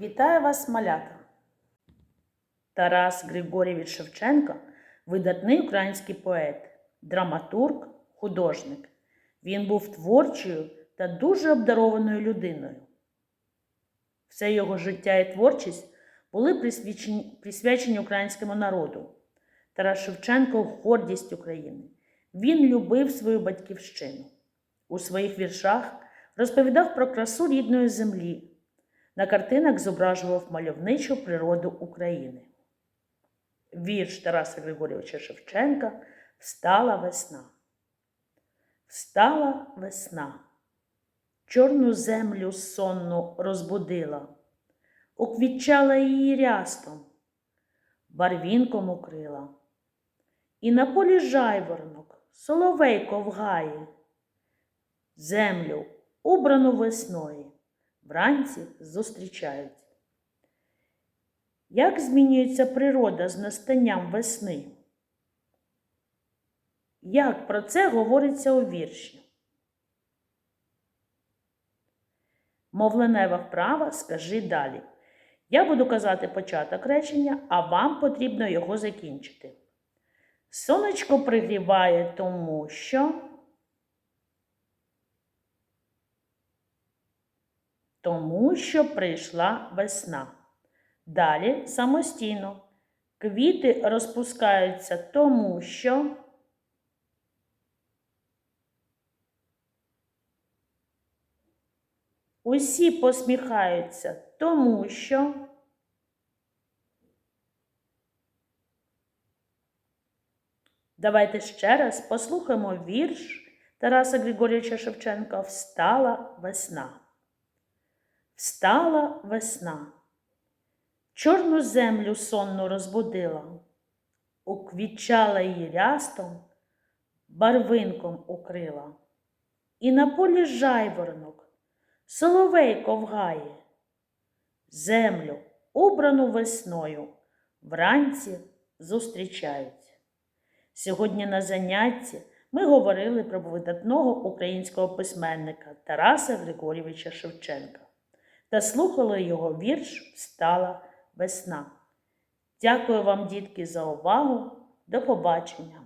Вітаю вас, малята! Тарас Григорєвич Шевченко видатний український поет, драматург, художник. Він був творчою та дуже обдарованою людиною. Все його життя і творчість були присвячені, присвячені українському народу. Тарас Шевченко гордість України. Він любив свою батьківщину. У своїх віршах розповідав про красу рідної землі. На картинах зображував мальовничу природу України. Вірш Тараса Григорьовича Шевченка Встала весна. Встала весна, чорну землю сонну розбудила, уквітчала її рястом, барвінком укрила. І на полі жайворонок соловейко вгає, землю, убрану весною, вранці зустрічають. Як змінюється природа з настанням весни? Як про це говориться у вірші? Мовленева вправа скажи далі. Я буду казати початок речення, а вам потрібно його закінчити. Сонечко пригріває тому, що. Тому що прийшла весна. Далі самостійно. Квіти розпускаються тому, що. Усі посміхаються тому, що. Давайте ще раз послухаємо вірш Тараса Григорьовича Шевченка Встала весна. Встала весна, чорну землю сонну розбудила, уквічала її рястом, барвинком укрила, і на полі жайворонок соловейко вгає, землю, убрану весною, вранці зустрічають. Сьогодні на занятті ми говорили про видатного українського письменника Тараса Григорьовича Шевченка та слухала його вірш Встала весна. Дякую вам, дітки, за увагу. До побачення!